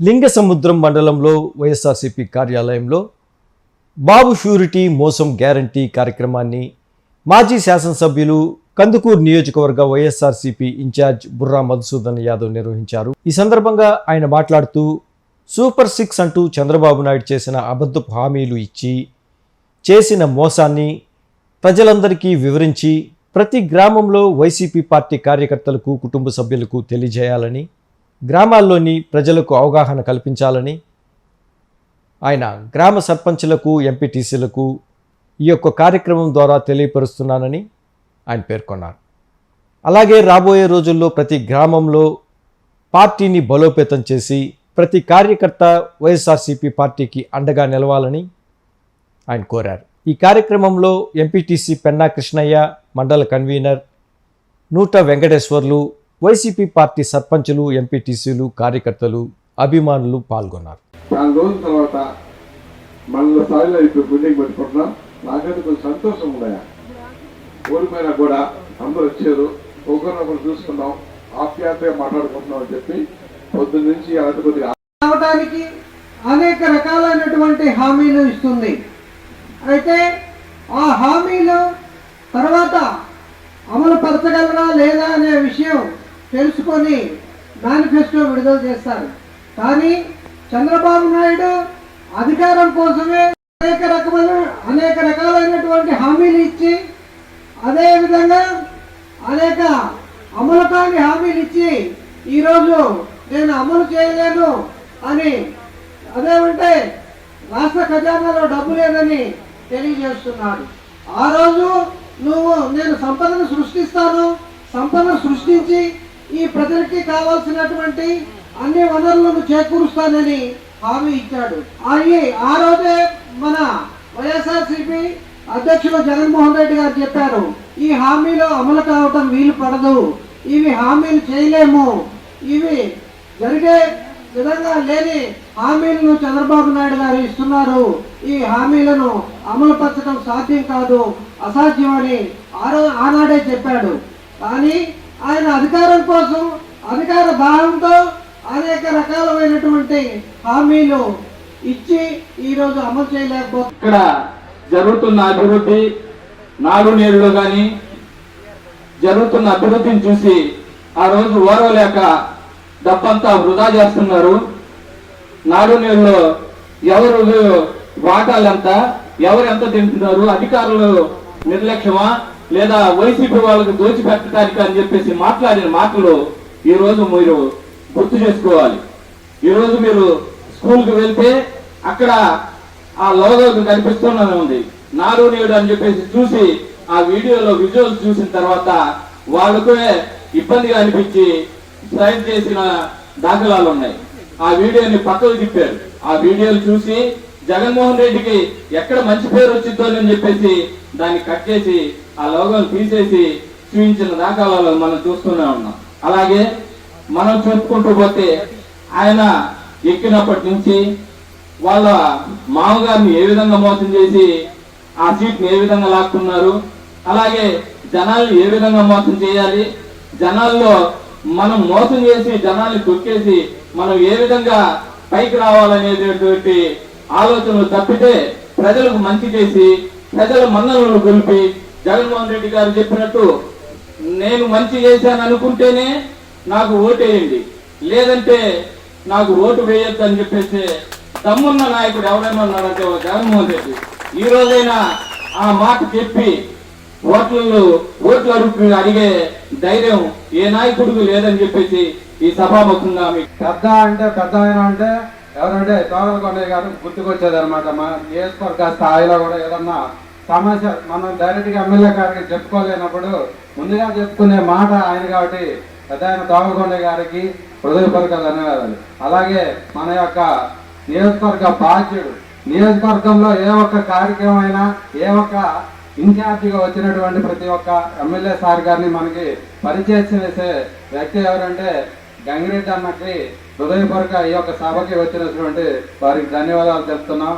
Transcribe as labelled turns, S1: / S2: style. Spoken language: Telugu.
S1: లింగసముద్రం మండలంలో వైఎస్ఆర్సీపీ కార్యాలయంలో బాబు షూరిటీ మోసం గ్యారంటీ కార్యక్రమాన్ని మాజీ శాసనసభ్యులు కందుకూరు నియోజకవర్గ వైఎస్ఆర్సీపీ ఇన్ఛార్జ్ బుర్రా మధుసూదన్ యాదవ్ నిర్వహించారు. ఈ సందర్భంగా ఆయన మాట్లాడుతూ సూపర్ సిక్స్ అంటూ చంద్రబాబు నాయుడు చేసిన అబద్ధపు హామీలు ఇచ్చి చేసిన మోసాన్ని ప్రజలందరికీ వివరించి ప్రతి గ్రామంలో వైసీపీ పార్టీ కార్యకర్తలకు కుటుంబ సభ్యులకు తెలియజేయాలని గ్రామాల్లోని ప్రజలకు అవగాహన కల్పించాలని ఆయన గ్రామ సర్పంచులకు ఎంపీటీసీలకు ఈ యొక్క కార్యక్రమం ద్వారా తెలియపరుస్తున్నానని ఆయన పేర్కొన్నారు. అలాగే రాబోయే రోజుల్లో ప్రతి గ్రామంలో పార్టీని బలోపేతం చేసి ప్రతి కార్యకర్త వైఎస్ఆర్సీపీ పార్టీకి అండగా నిలవాలని ఆయన కోరారు. ఈ కార్యక్రమంలో ఎంపీటీసీ పెన్నా కృష్ణయ్య మండల కన్వీనర్ నూట వెంకటేశ్వర్లు వైసీపీ పార్టీ సర్పంచులు ఎంపీటీసీలు కార్యకర్తలు అభిమానులు పాల్గొన్నారు.
S2: చాలా రోజుల తర్వాత మన స్థాయిలో ఇప్పుడు బిల్డింగ్ పెట్టుకుంటున్నాం. నాకైతే కొంచెం సంతోషం ఉన్నాయా ఓడిపోయినా కూడా అందరూ వచ్చారు. ఒకరినొకరు చూసుకున్నాం ఆప్యాయతగా మాట్లాడుకుంటున్నాం అని చెప్పి పొద్దున్న నుంచి అలాంటి కొద్దిగా
S3: రావడానికి అనేక రకాలైనటువంటి హామీలు ఇస్తుంది. అయితే ఆ హామీలు తర్వాత అమలు పరచగలరా లేదా అనే విషయం తెలుసుకొని మేనిఫెస్టో విడుదల చేస్తారు. కానీ చంద్రబాబు నాయుడు అధికారం కోసమే అనేక రకమైన అనేక రకాలైనటువంటి హామీలు ఇచ్చి అదేవిధంగా అనేక అమలు కాని హామీలు ఇచ్చి ఈరోజు నేను అమలు చేయలేను అని అదేమంటే రాష్ట్ర ఖజానాలో డబ్బు లేదని తెలియజేస్తున్నాడు. ఆ రోజు నువ్వు నేను సంపదను సృష్టిస్తాను సంపదను సృష్టించి ఈ ప్రజలకి కావాల్సినటువంటి అన్ని వనరులను చేకూరుస్తానని హామీ ఇచ్చాడు. అది ఆ రోజే మన వైఎస్ఆర్సిపి అధ్యక్షుడు జగన్మోహన్ రెడ్డి గారు చెప్పారు ఈ హామీలు అమలు కావటం వీలు పడదు ఇవి హామీలు చేయలేము ఇవి జరిగే విధంగా లేని హామీలను చంద్రబాబు నాయుడు గారు ఇస్తున్నారు ఈ హామీలను అమలు పరచడం సాధ్యం కాదు అసాధ్యమని ఆరో ఆనాడే చెప్పాడు. కానీ ఆయన అధికారం కోసం అధికార భావంతో అనేక రకాలమైనటువంటి హామీలు ఇచ్చి ఈరోజు అమలు చేయలేకపోతే
S4: ఇక్కడ జరుగుతున్న అభివృద్ధి నాలుగు కానీ జరుగుతున్న అభివృద్ధిని చూసి ఆ రోజు ఓరవలేక డబ్బంతా వృధా చేస్తున్నారు. నాడు నీళ్ళలో ఎవరు వాటాలంతా ఎవరు ఎంత తింటున్నారు అధికారులు నిర్లక్ష్యమా? లేదా వైసీపీ వాళ్ళకు దోచిపెట్టడానికి అని చెప్పేసి మాట్లాడిన మాటలు ఈ రోజు మీరు గుర్తు చేసుకోవాలి. ఈ రోజు మీరు స్కూల్కి వెళ్తే అక్కడ ఆ లోగో కనిపిస్తూనే ఉంది. నాడు నేడు అని చెప్పేసి చూసి ఆ వీడియోలో విజువల్స్ చూసిన తర్వాత వాళ్ళకే ఇబ్బందిగా అనిపించి సైన్ చేసిన దాఖలాలు ఉన్నాయి. ఆ వీడియోని పక్కకు తిప్పారు. ఆ వీడియోలు చూసి జగన్మోహన్ రెడ్డికి ఎక్కడ మంచి పేరు వచ్చిందో అని చెప్పేసి దాన్ని కట్ చేసి ఆ లోగోను తీసేసి చూపించిన దాఖలాలు మనం చూస్తూనే ఉన్నాం. అలాగే మనం చూసుకుంటూ పోతే ఆయన ఎక్కినప్పటి నుంచి వాళ్ళ మామగారిని ఏ విధంగా మోసం చేసి ఆ సీట్ని ఏ విధంగా లాక్కున్నారు అలాగే జనాల్ని ఏ విధంగా మోసం చేయాలి జనాల్లో మనం మోసం చేసి జనాల్ని తొక్కేసి మనం ఏ విధంగా పైకి రావాలనేటటువంటి ఆలోచనలు తప్పితే ప్రజలకు మంచి చేసి ప్రజల మన్నలను గెలిపి జగన్మోహన్ రెడ్డి గారు చెప్పినట్టు నేను మంచి చేశాను అనుకుంటేనే నాకు ఓటేయండి. లేదంటే నాకు ఓటు వేయొద్దు అని చెప్పేసి తమ్మున్న నాయకుడు ఎవరైనా జగన్మోహన్ రెడ్డి. ఈ రోజైనా ఆ మాట చెప్పి ఓట్లలో ఓట్లు అడుగు అడిగే ధైర్యం ఏ నాయకుడికి లేదని చెప్పేసి ఈ సభాముఖంగా మీకు
S5: పెద్ద అంటే పెద్ద ఆయన అంటే ఎవరంటే తోగలకొండయ్య గారు గుర్తుకొచ్చేది అనమాట మన నియోజకవర్గ స్థాయిలో కూడా ఏదన్నా సమస్య మనం డైరెక్ట్గా ఎమ్మెల్యే గారికి చెప్పుకోలేనప్పుడు ముందుగా చెప్పుకునే మాట ఆయన కాబట్టి పెద్ద ఆయన తోగలకొండయ్య గారికి హృదయపూర్వక ధన్యవాదాలు. అలాగే మన యొక్క నియోజకవర్గ బాధ్యుడు నియోజకవర్గంలో ఏ ఒక్క కార్యక్రమం అయినా ఏ ఒక్క ఇన్ఛార్జిగా వచ్చినటువంటి ప్రతి ఒక్క ఎమ్మెల్యే సార్ గారిని మనకి పరిచయం చేసే వ్యక్తి ఎవరంటే గంగిరెడ్డి అన్నకి హృదయపూర్వక ఈ యొక్క సభకి వచ్చినటువంటి వారికి ధన్యవాదాలు తెలుపుతున్నాం.